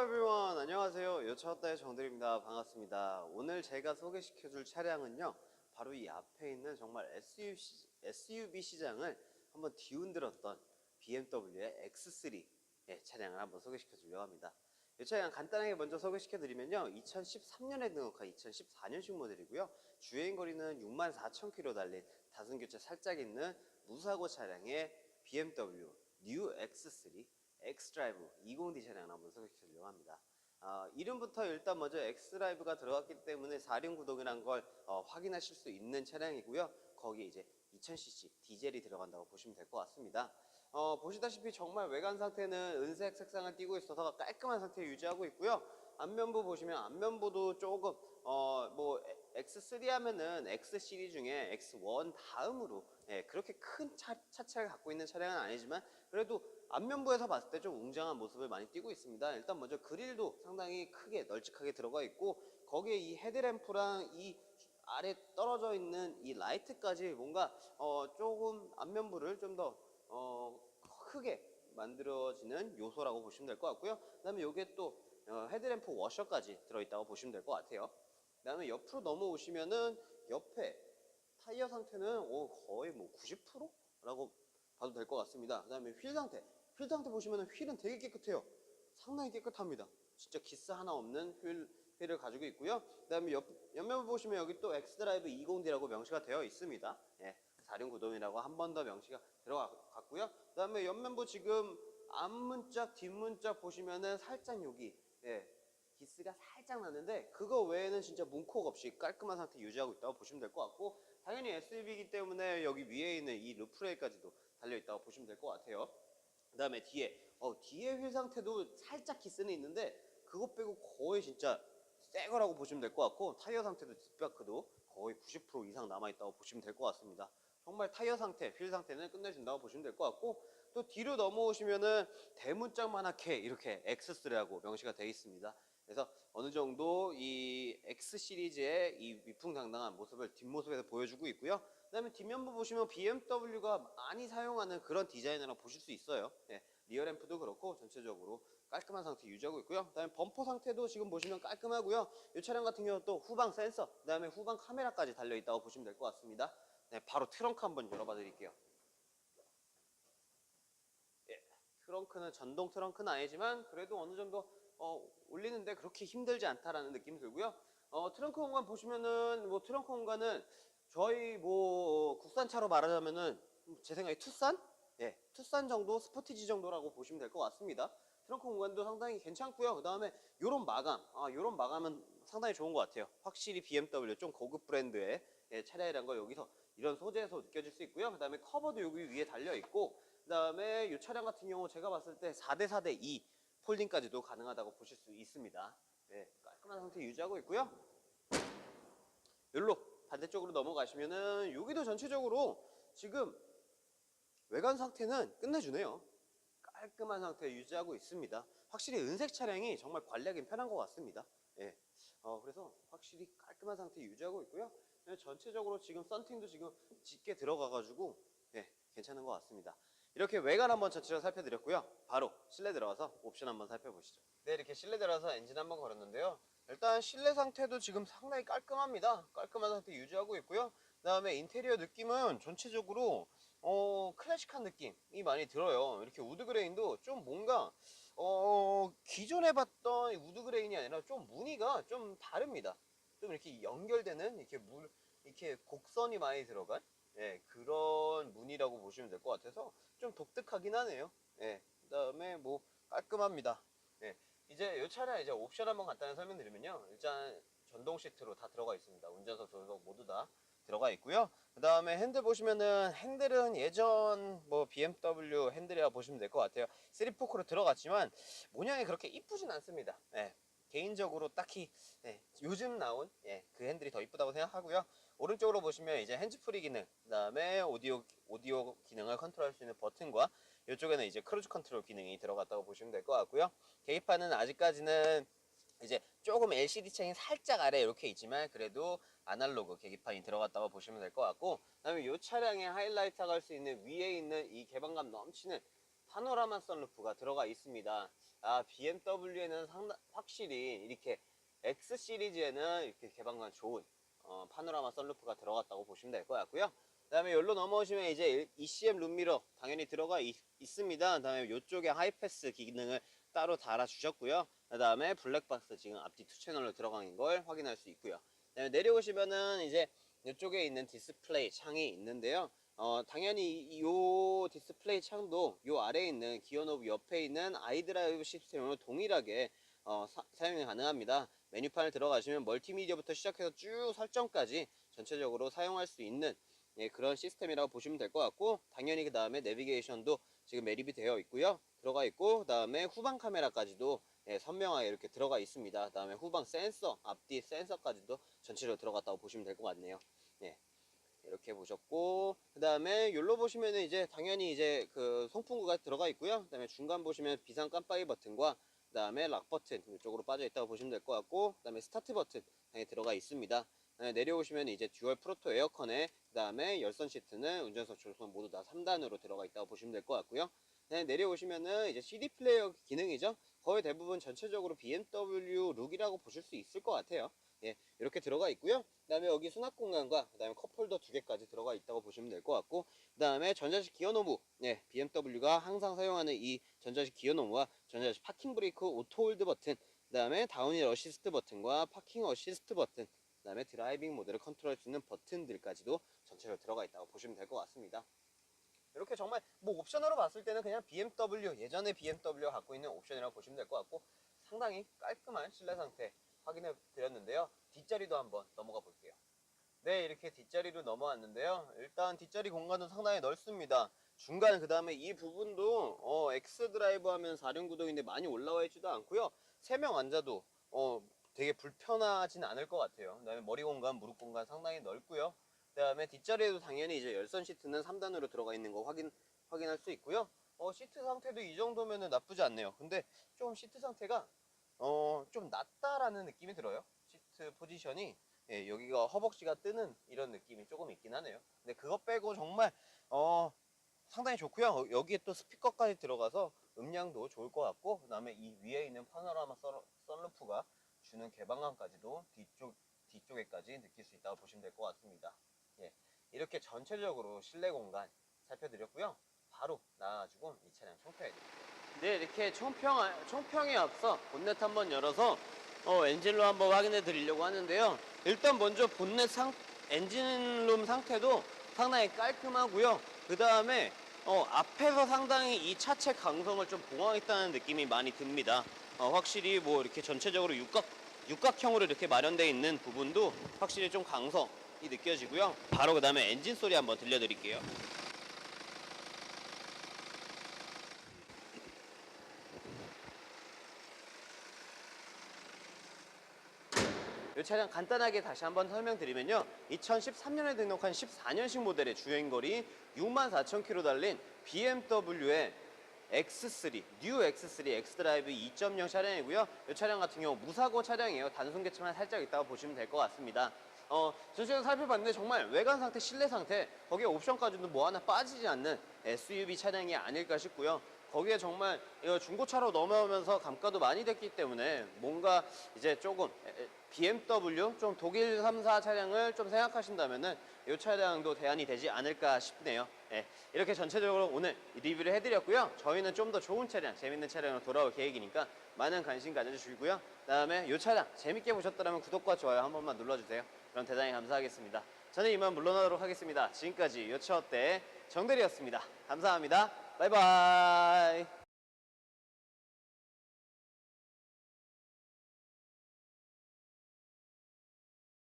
everyone. 안녕하세요. 요차왔다의 정들입니다. 반갑습니다. 오늘 제가 소개시켜 줄 차량은요. 바로 이 앞에 있는 정말 SUV, 시장을 한번 뒤흔들었던 BMW의 X3 예, 차량을 한번 소개시켜 주려고 합니다. 이 차량 간단하게 먼저 소개시켜 드리면요. 2013년에 등록한 2014년식 모델이고요. 주행 거리는 64,000km 달린 다순교체 살짝 있는 무사고 차량의 BMW New X3 X드라이브 20D 차량을 한번 소개시켜드리려고 합니다. 아, 이름부터 일단 먼저 X드라이브가 들어갔기 때문에 4륜 구동이라는 걸 어, 확인하실 수 있는 차량이고요. 거기에 이제 2000cc 디젤이 들어간다고 보시면 될 것 같습니다. 어, 보시다시피 정말 외관 상태는 은색 색상을 띠고 있어서 깔끔한 상태 유지하고 있고요. 앞면부 보시면 앞면부도 조금 어 뭐 X3 하면은 X 시리즈 중에 X1 다음으로 예, 그렇게 큰 차, 차체를 갖고 있는 차량은 아니지만 그래도 앞면부에서 봤을 때 좀 웅장한 모습을 많이 띠고 있습니다. 일단 먼저 그릴도 상당히 크게 널찍하게 들어가 있고 거기에 이 헤드램프랑 이 아래 떨어져 있는 이 라이트까지 뭔가 어 조금 앞면부를 좀더 어 크게 만들어지는 요소라고 보시면 될 것 같고요. 그 다음에 이게 또 어, 헤드램프 워셔까지 들어있다고 보시면 될 것 같아요. 그 다음에 옆으로 넘어오시면은 옆에 타이어 상태는 오, 거의 뭐 90%라고 봐도 될 것 같습니다. 그 다음에 휠 상태, 휠 상태 보시면은 휠은 되게 깨끗해요. 상당히 깨끗합니다. 진짜 기스 하나 없는 휠, 휠을 가지고 있고요. 그 다음에 옆, 옆면 보시면 여기 또 엑스드라이브 20D라고 명시가 되어 있습니다. 예, 4륜 구동이라고 한 번 더 명시가 들어갔고요. 그 다음에 옆면부 지금 앞문짝, 뒷문짝 보시면은 살짝 여기 예, 기스가 살짝 났는데 그거 외에는 진짜 문콕 없이 깔끔한 상태 유지하고 있다고 보시면 될 것 같고 당연히 SUV이기 때문에 여기 위에 있는 이 루프레일까지도 달려 있다고 보시면 될 것 같아요. 그 다음에 뒤에 어 뒤에 휠 상태도 살짝 기스는 있는데 그것 빼고 거의 진짜 새 거라고 보시면 될 것 같고 타이어 상태도 뒷바크도 거의 90% 이상 남아 있다고 보시면 될 것 같습니다. 정말 타이어 상태, 휠 상태는 끝내준다고 보시면 될 것 같고 또 뒤로 넘어오시면은 대문짝만하게 이렇게 X3라고 명시가 되어 있습니다. 그래서 어느 정도 이 X 시리즈의 이 위풍당당한 모습을 뒷모습에서 보여주고 있고요. 그 다음에 뒷면부 보시면 BMW가 많이 사용하는 그런 디자인이라고 보실 수 있어요. 예, 리어 램프도 그렇고 전체적으로 깔끔한 상태 유지하고 있고요. 그 다음에 범퍼 상태도 지금 보시면 깔끔하고요. 이 차량 같은 경우 또 후방 센서, 그 다음에 후방 카메라까지 달려 있다고 보시면 될 것 같습니다. 네, 바로 트렁크 한번 열어봐 드릴게요. 예, 트렁크는 전동 트렁크는 아니지만 그래도 어느 정도 어, 올리는데 그렇게 힘들지 않다라는 느낌이 들고요. 어, 트렁크 공간 보시면은 뭐 트렁크 공간은 저희 뭐 국산차로 말하자면은 제 생각에 투싼? 예, 투싼 정도, 스포티지 정도라고 보시면 될 것 같습니다. 트렁크 공간도 상당히 괜찮고요. 그 다음에 요런 마감, 아, 요런 마감은 상당히 좋은 것 같아요. 확실히 BMW 좀 고급 브랜드의 예, 차량이란 걸 여기서 이런 소재에서 느껴질 수 있고요. 그 다음에 커버도 여기 위에 달려 있고, 그 다음에 이 차량 같은 경우 제가 봤을 때 4대 4대 2 폴딩까지도 가능하다고 보실 수 있습니다. 네, 깔끔한 상태 유지하고 있고요. 여기로 반대쪽으로 넘어가시면은 여기도 전체적으로 지금 외관 상태는 끝내주네요. 깔끔한 상태 유지하고 있습니다. 확실히 은색 차량이 정말 관리하기 편한 것 같습니다. 예. 어, 그래서 확실히 깔끔한 상태 유지하고 있고요. 네, 전체적으로 지금 썬팅도 지금 짙게 들어가가지고 예, 괜찮은 것 같습니다. 이렇게 외관 한번 전체적으로 살펴드렸고요. 바로 실내 들어가서 옵션 한번 살펴보시죠. 네, 이렇게 실내 들어가서 엔진 한번 걸었는데요. 일단 실내 상태도 지금 상당히 깔끔합니다. 깔끔한 상태 유지하고 있고요. 그 다음에 인테리어 느낌은 전체적으로 어, 클래식한 느낌이 많이 들어요. 이렇게 우드 그레인도 좀 뭔가 어, 기존에 봤던 이 우드 그레인이 아니라 좀 무늬가 좀 다릅니다. 좀 이렇게 연결되는 이렇게 물 이렇게 곡선이 많이 들어간 예, 그런 무늬라고 보시면 될 것 같아서 좀 독특하긴 하네요. 예, 그 다음에 뭐 깔끔합니다. 예, 이제 이 차량 이제 옵션 한번 간단히 설명드리면요. 일단 전동 시트로 다 들어가 있습니다. 운전석, 조수석 모두 다 들어가 있고요. 그 다음에 핸들 보시면은 핸들은 예전 뭐 BMW 핸들이라 보시면 될 것 같아요. 3포크로 들어갔지만 모양이 그렇게 이쁘진 않습니다. 예, 개인적으로 딱히 예, 요즘 나온 예, 그 핸들이 더 이쁘다고 생각하고요. 오른쪽으로 보시면 이제 핸즈프리 기능, 그 다음에 오디오 오디오 기능을 컨트롤할 수 있는 버튼과 이쪽에는 이제 크루즈 컨트롤 기능이 들어갔다고 보시면 될 것 같고요. 계기판은 아직까지는 이제 조금 LCD 창이 살짝 아래 이렇게 있지만 그래도 아날로그 계기판이 들어갔다고 보시면 될 것 같고 그다음에 이 차량의 하이라이트가 할 수 있는 위에 있는 이 개방감 넘치는 파노라마 선루프가 들어가 있습니다. 아 BMW에는 상당 확실히 이렇게 X 시리즈에는 이렇게 개방감 좋은 어, 파노라마 썬루프가 들어갔다고 보시면 될 것 같고요. 그 다음에 여기로 넘어오시면 이제 ECM 룸미러 당연히 들어가 있, 습니다 그 다음에 이쪽에 하이패스 기능을 따로 달아 주셨고요. 그 다음에 블랙박스 지금 앞뒤 투 채널로 들어간 걸 확인할 수 있고요. 그다음에 내려오시면은 이제 이쪽에 있는 디스플레이 창이 있는데요. 어, 당연히 이- 요 디스플레이 창도 요 아래에 있는 기어 노브 옆에 있는 아이드라이브 시스템으로 동일하게 어, 사, 사용이 가능합니다. 메뉴판을 들어가시면 멀티미디어부터 시작해서 쭉 설정까지 전체적으로 사용할 수 있는 예, 그런 시스템이라고 보시면 될 것 같고 당연히 그 다음에 내비게이션도 지금 매립이 되어 있고요. 들어가 있고 그 다음에 후방 카메라까지도 예, 선명하게 이렇게 들어가 있습니다. 그 다음에 후방 센서, 앞뒤 센서까지도 전체적으로 들어갔다고 보시면 될 것 같네요. 예. 이렇게 보셨고 그 다음에 여기로 보시면은 이제 당연히 이제 그 송풍구가 들어가 있고요 그 다음에 중간 보시면 비상 깜빡이 버튼과 그 다음에 락 버튼 이쪽으로 빠져 있다고 보시면 될 것 같고 그 다음에 스타트 버튼 당연히 들어가 있습니다. 네, 내려오시면 이제 듀얼 프로토 에어컨에 그 다음에 열선 시트는 운전석 조수석 모두 다 3단으로 들어가 있다고 보시면 될 것 같고요. 네, 내려오시면은 이제 CD 플레이어 기능이죠. 거의 대부분 전체적으로 BMW 룩이라고 보실 수 있을 것 같아요 예, 이렇게 들어가 있고요. 그 다음에 여기 수납 공간과 그 다음에 컵홀더 두 개까지 들어가 있다고 보시면 될 것 같고, 그 다음에 전자식 기어 노브, 예, BMW가 항상 사용하는 이 전자식 기어 노브와 전자식 파킹 브레이크 오토 홀드 버튼, 그 다음에 다운힐 어시스트 버튼과 파킹 어시스트 버튼, 그 다음에 드라이빙 모드를 컨트롤할 수 있는 버튼들까지도 전체로 들어가 있다고 보시면 될 것 같습니다. 이렇게 정말 뭐 옵션으로 봤을 때는 그냥 BMW 예전에 BMW가 갖고 있는 옵션이라고 보시면 될 것 같고 상당히 깔끔한 실내 상태 확인해 드렸는데요. 뒷자리도 한번 넘어가 볼게요. 네, 이렇게 뒷자리로 넘어왔는데요. 일단 뒷자리 공간도 상당히 넓습니다. 중간 그 다음에 이 부분도 어, X 드라이브 하면 4륜 구동인데 많이 올라와 있지도 않고요. 세명 앉아도 어, 되게 불편하진 않을 것 같아요. 그 다음에 머리 공간, 무릎 공간 상당히 넓고요. 그 다음에 뒷자리에도 당연히 이제 열선 시트는 3단으로 들어가 있는 거 확인 확인할 수 있고요. 어, 시트 상태도 이 정도면은 나쁘지 않네요. 근데 좀 시트 상태가 어, 좀 낮다라는 느낌이 들어요. 시트 포지션이 예, 여기가 허벅지가 뜨는 이런 느낌이 조금 있긴 하네요. 근데 그거 빼고 정말 어, 상당히 좋고요. 어, 여기에 또 스피커까지 들어가서 음량도 좋을 것 같고 그다음에 이 위에 있는 파노라마 선- 선루프가 주는 개방감까지도 뒤쪽 뒤쪽에까지 느낄 수 있다고 보시면 될 것 같습니다. 예, 이렇게 전체적으로 실내 공간 살펴드렸고요. 바로 나와가지고 이 차량 총평해드릴게요. 네, 이렇게 총평, 총평에 앞서 본넷 한번 열어서 어, 엔진룸 한번 확인해 드리려고 하는데요. 일단 먼저 본넷 상, 엔진룸 상태도 상당히 깔끔하고요. 그 다음에 어, 앞에서 상당히 이 차체 강성을 좀 보강했다는 느낌이 많이 듭니다. 어, 확실히 뭐 이렇게 전체적으로 육각, 육각형으로 이렇게 마련되어 있는 부분도 확실히 좀 강성이 느껴지고요. 바로 그 다음에 엔진 소리 한번 들려드릴게요. 이 차량 간단하게 다시 한번 설명드리면요. 2013년에 등록한 14년식 모델의 주행거리 64,000km 달린 BMW의 X3, 뉴 X3 X드라이브 2.0 차량이고요. 이 차량 같은 경우 무사고 차량이에요. 단순 개체만 살짝 있다고 보시면 될 것 같습니다. 어, 전체적으로 살펴봤는데 정말 외관 상태, 실내 상태, 거기에 옵션까지도 뭐 하나 빠지지 않는 SUV 차량이 아닐까 싶고요. 거기에 정말 중고차로 넘어오면서 감가도 많이 됐기 때문에 뭔가 이제 조금 BMW 좀 독일 3사 차량을 좀 생각하신다면은 이 차량도 대안이 되지 않을까 싶네요. 예, 이렇게 전체적으로 오늘 리뷰를 해드렸고요. 저희는 좀 더 좋은 차량, 재밌는 차량으로 돌아올 계획이니까 많은 관심 가져주시고요. 그다음에 이 차량 재밌게 보셨다면 구독과 좋아요 한 번만 눌러주세요. 그럼 대단히 감사하겠습니다. 저는 이만 물러나도록 하겠습니다. 지금까지 요차어때 정대리였습니다. 감사합니다. 바이바이.